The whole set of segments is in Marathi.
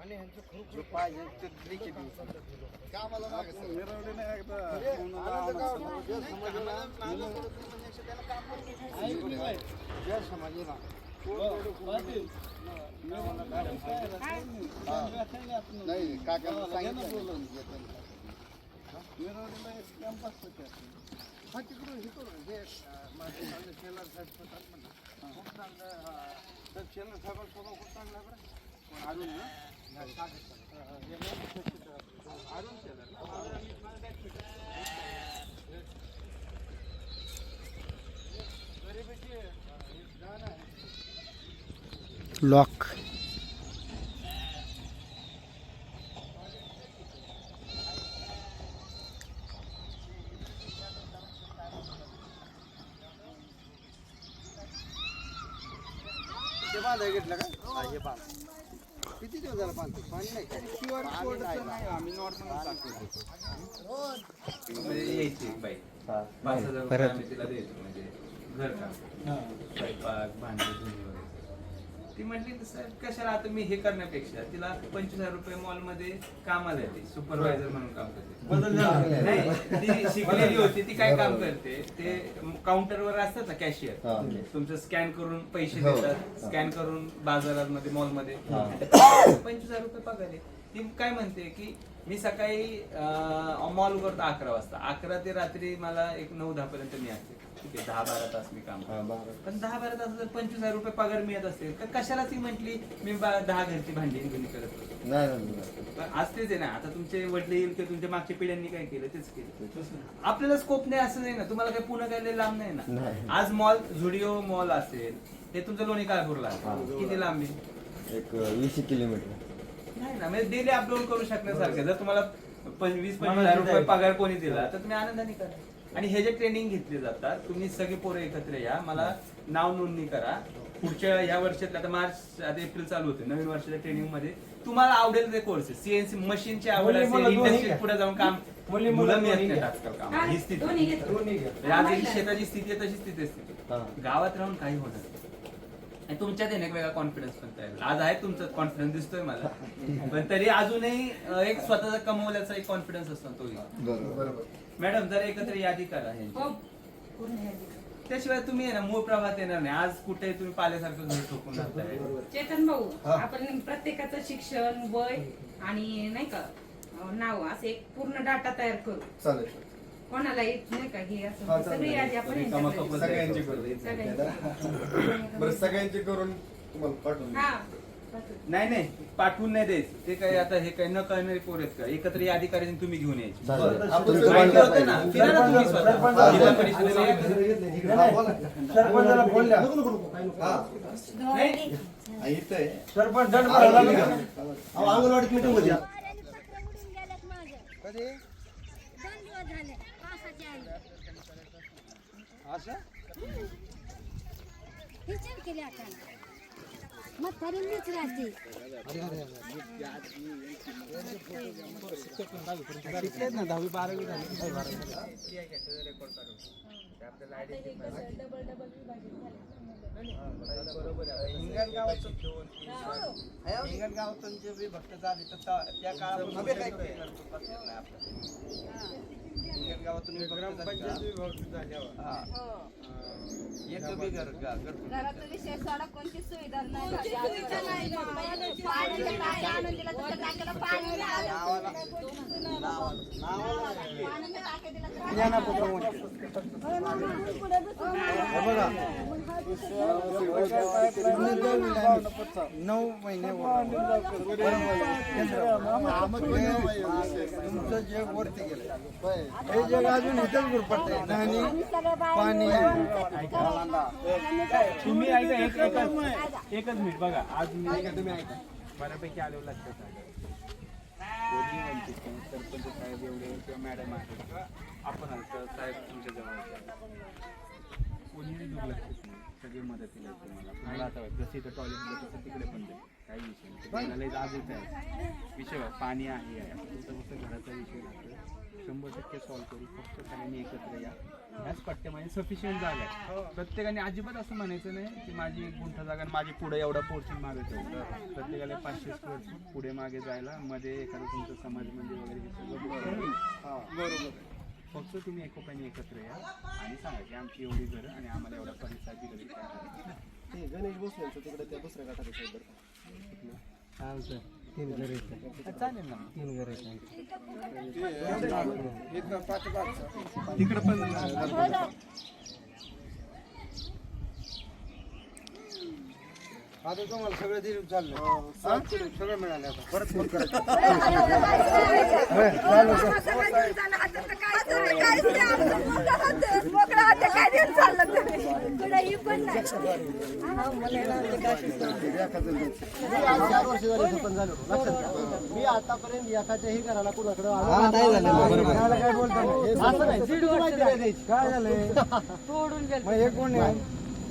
आणि ह्यांचं खरोखर पाहिजे ते लिखित कामाला नाही एकदा हे समाजाला नाही करून सांगितलं एक हा तिकडून हे करू हे अं, माझे खूप चांगलं तर नाही आहे. लॉक. ते बांधाय घेतलं का? हा, हे बांध. किती दिवस झाला बांधतो पाणी नाही आम्ही नॉर्मल टाकतो. म्हणजे यायची बाई. पाच हजार रुपये आम्ही तिला द्यायचो म्हणजे घर काम स्वयंपाक भांडी धुणे वगैरे. ती म्हटली साहेब कशाला आता मी हे करण्यापेक्षा? तिला पंचवीस हजार रुपये मॉलमध्ये कामाला येते सुपरवायझर म्हणून काम करते. नाही ती शिकलेली होती ती काय काम करते ते काउंटरवर असतात ना कॅशियर तुमचं स्कॅन करून पैसे देतात स्कॅन करून बाजारामध्ये मॉलमध्ये. पंचवीस हजार रुपये पगार आहे. ती काय म्हणते की मी सकाळी मॉल करतो अकरा वाजता अकरा ते रात्री मला एक नऊ दहा पर्यंत मी असते ठीक आहे दहा बारा तास मी काम करतो. पण दहा बारा तास जर पंचवीस हजार रुपये पगार मिळत असेल तर कशाला ती म्हटली मी बा- दहा घरची भांडी घेऊन करत होतो. पण आज तेच आहे ना आता तुमचे वडील किंवा तुमच्या मागच्या पिढ्यांनी काय केलं तेच केलं. आपल्याला स्कोप नाही असं नाही ना. तुम्हाला काही पुन्हा काय लय लांब नाही ना. आज मॉल झुडिओ मॉल असेल हे तुमचं लोणी काळपूरला आहे. किती लांब आहे? एक वीस किलोमीटर. नाही ना म्हणजे डेली अपडाऊन करू शकण्यासारखं. जर तुम्हाला पंचवीस पंचवीस हजार रुपये पगार कोणी दिला तर तुम्ही आनंदाने करा. आणि हे जे ट्रेनिंग घेतले जातात तुम्ही सगळे पोरं एकत्र या. मला नाव नोंदणी करा. पुढच्या या वर्षात आता मार्च आता एप्रिल चालू होते नवीन वर्षाच्या ट्रेनिंगमध्ये. तुम्हाला आवडेल ते कोर्स सीएनसी मशीनची आवड असेल इंडस्ट्रीत पुढे जाऊन काम मुलं मिळत नाहीत आजकाल काम. ही स्थिती. दोन्ही घेतो. म्हणजे आज जी शेताची स्थिती आहे तशी स्थिती असते गावात राहून काही होणार नाही. आणि तुमच्यात एक वेगळा कॉन्फिडन्स पण तयार. आज आहे तुमचा कॉन्फिडन्स दिसतोय मला पण तरी अजूनही एक स्वतःचा कमवल्याचा एक कॉन्फिडन्स असतो तो. बरोबर मॅडम जर एकत्र यादी करा. हो पूर्ण यादी. त्याशिवाय तुम्ही आहे ना मूळ प्रवाहात येणार नाही आज कुठे तुम्ही पाल्यासारखं घर ठोकून राहताय चेतन भाऊ आपण प्रत्येकाचं शिक्षण वय आणि नाही का नाव असं एक पूर्ण डाटा तयार करू चालेल कोणाला येत नाही का हे असं चालेल. सगळी यादी आपण रिकामा यांच्याकडे कपल सगळ्यांची. बरं करून तुम्हाला पाठवून हा नाही नाही पाठवून नाही द्यायचं ते काय आता हे काय न कळणारे पोर आहेत का? एकत्र यादी करायची आणि तुम्ही घेऊन यायची. चालेल. आपण तुमचं माहिती पण होतं ना? फिरा ना तुम्ही स्वतः. जिल्हा परिषदेला या. बोला. सरपंचाला फोन द्या. नाही, इथं आहे. सरपंच दंड भरायला लागला. अहो, अंगणवाडीत मिटिंग होती वाऱ्याने पत्रे उडून गेलेत माझे कधी दोन दिवस झाले केले आता मग तरी मीच राहते शिकलेत ना दहावी बारावी झाली हिंगणगावाचं हिंगणगावातून जे विभक्त झाले तर त्या- काळामध्ये काय नाही आपल्याला. हिंगणगावातून विभक्त झाली का? हा. एक बी घर गा- घरकुल. घराचा विषय सोडा कोणती सुविधा नाही झाली आजपर्यंत. पाण्याच्या टाकी आणून दिलं तर त्या टाकीला पाणी नाही आलं. पाण्याच्या टाक्या दिल्या तर ज्ञानापुत्र म्हणते. नऊ महिने तुमचं जग वरती गेलं हे जग अजून इथंच गुरपटतंय आणि पाणी तुम्ही ऐका एकच एकच मिनिट बघा. आज मी ऐका तुम्ही ऐका. बऱ्यापैकी आलो लक्षात आलं कोणी म्हणते सरपंच साहेब एवढे किंवा मॅडम आहे किंवा आपण साहेब तुमच्या जवळ कोणीही सगळे मदतीला मला आता जसं इथं टॉयलेट तसं तिकडे पण जाईल काही विषय नाही. ते मला आजच आहे. विषय बघ, पाणी आहे आहे आता तुमचा फक्त घराचा विषय लागतो शंभर टक्के सॉल्व्ह करू. फक्त सगळ्यांनी एकत्र या. ह्याच पट्ट्यामध्ये सफिशियंट जागा आहे. प्रत्येकाने अजिबात असं म्हणायचं नाही की माझी एक गुंठा जागा आणि माझी पुढे एवढा पोर्शन मागे ठेवू प्रत्येकाला पाचशे स्क्वेअर फूट पुढे मागे जायला मध्ये एखादं तुमचं समाज मंदिर वगैरे हे सगळं बरोबर. फक्त तुम्ही एकोप्याने एकत्र या आणि सांगा की आमची एवढी घरं आणि आम्हाला एवढा गरज आहे. ते गणेश भोसलेंचं तिकडे त्या दुसऱ्या गटात साहेब बरं का चालेल ना. इथं पाठीमागचं. तिकडं पण आता तुम्हाला सगळं दिलं चाललं. सगळं मिळालं आता. परत फोन. मी आतापर्यंत एखाद्याही घराला कुणाकडे काय बोलतो असं नाही. काय झालंय? हे कोण हे नाही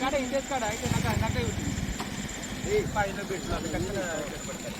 కాడ ఇండియస్ కాడ అయితే నాకు అన్నకే ఉంది పైన పెట్టాలి కన్నా పడతాయి